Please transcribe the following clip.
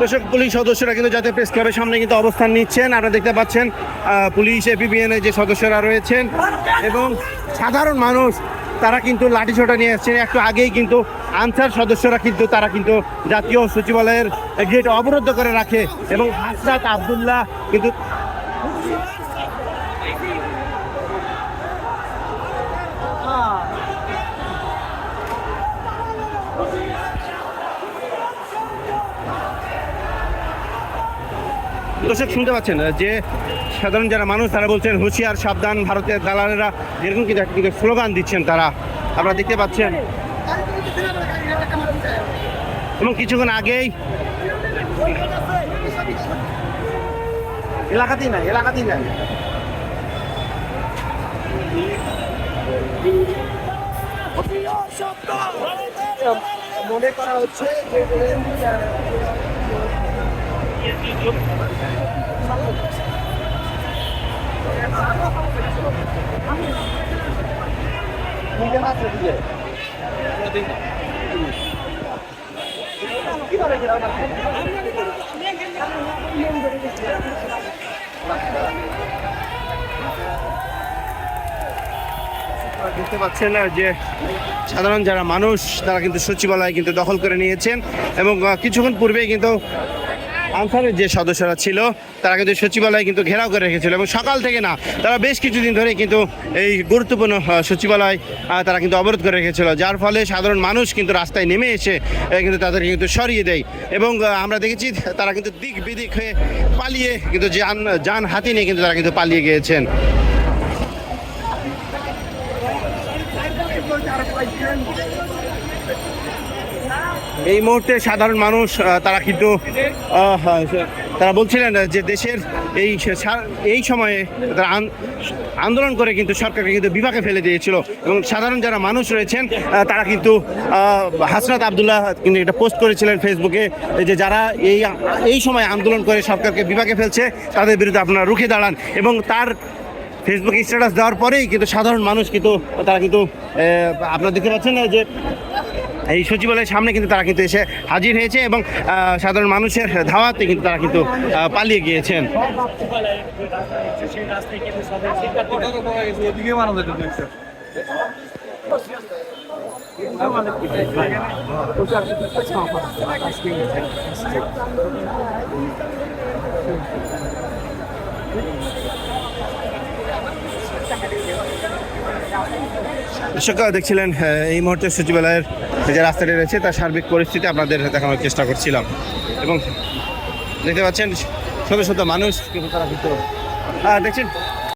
দর্শক, পুলিশ সদস্যরা কিন্তু জাতীয় প্রেস ক্লাবের সামনে কিন্তু অবস্থান নিচ্ছেন। আপনারা দেখতে পাচ্ছেন পুলিশ এপিবিএন যে সদস্যরা রয়েছেন এবং সাধারণ মানুষ, তারা কিন্তু লাঠিছোটা নিয়ে এসছেন একটু আগেই কিন্তু আনসার সদস্যরা কিন্তু, তারা কিন্তু জাতীয় সচিবালয়ের গেট অবরুদ্ধ করে রাখে এবং হাসনাত আবদুল্লাহ কিন্তু দর্শক শুনতে পাচ্ছেন যে সাধারণ যারা মানুষ তারা বলছেন হুঁশিয়ার সাবধান ভারতের দালালেরা। যেরকম কিন্তু একটা কিন্তু স্লোগান দিচ্ছেন তারা? আপনারা দেখতে পাচ্ছেন। এবং কিছুক্ষণ আগেই এলাকাতেই নাই এলাকাতেই নাই। মনে করা হচ্ছে দেখতে পাচ্ছেন যে সাধারণ যারা মানুষ, তারা কিন্তু সচিবালয় কিন্তু দখল করে নিয়েছেন এবং কিছুক্ষণ পূর্বেই কিন্তু আনসারের যে সদস্যরা ছিল, তারা কিন্তু সচিবালয় কিন্তু ঘেরাও করে রেখেছিল এবং সকাল থেকে না, তারা বেশ কিছুদিন ধরে কিন্তু এই গুরুত্বপূর্ণ সচিবালয় তারা কিন্তু অবরোধ করে রেখেছিল, যার ফলে সাধারণ মানুষ কিন্তু রাস্তায় নেমে এসে কিন্তু তাদেরকে কিন্তু সরিয়ে দেয় এবং আমরা দেখেছি তারা কিন্তু দিক বিদিক হয়ে পালিয়ে কিন্তু যান যান হাতি নিয়ে কিন্তু তারা কিন্তু পালিয়ে গিয়েছেন। এই মুহূর্তে সাধারণ মানুষ তারা কিন্তু হ্যাঁ, তারা বলছিলেন যে দেশের এই এই সময়ে তারা আন- আন্দোলন করে কিন্তু সরকারকে কিন্তু বিভাগে ফেলে দিয়েছিল এবং সাধারণ যারা মানুষ রয়েছেন তারা কিন্তু হাসনাত আবদুল্লাহ কিন্তু এটা পোস্ট করেছিলেন ফেসবুকে যে যারা এই এই সময় আন্দোলন করে সরকারকে বিভাগে ফেলছে তাদের বিরুদ্ধে আপনারা রুখে দাঁড়ান এবং তার ফেসবুকে স্ট্যাটাস দেওয়ার পরেই কিন্তু সাধারণ মানুষ কিন্তু, তারা কিন্তু আপনারা দেখতে পাচ্ছেন না যে এই সচিবালয়ের সামনে কিন্তু তারা কিন্তু এসে হাজির হয়েছে এবং সাধারণ মানুষের ধাওয়াতে কিন্তু তারা কিন্তু পালিয়ে গিয়েছেন। ওদিকে মারা দেখছিলেন এই মুহূর্তে সচিবালয়ের যে রাস্তাটি রয়েছে, তার সার্বিক পরিস্থিতি আপনাদের দেখানোর চেষ্টা করছিলাম। এবং দেখতে পাচ্ছেন শত শত মানুষ কিন্তু তারা ভিতরে। হ্যাঁ দেখছেন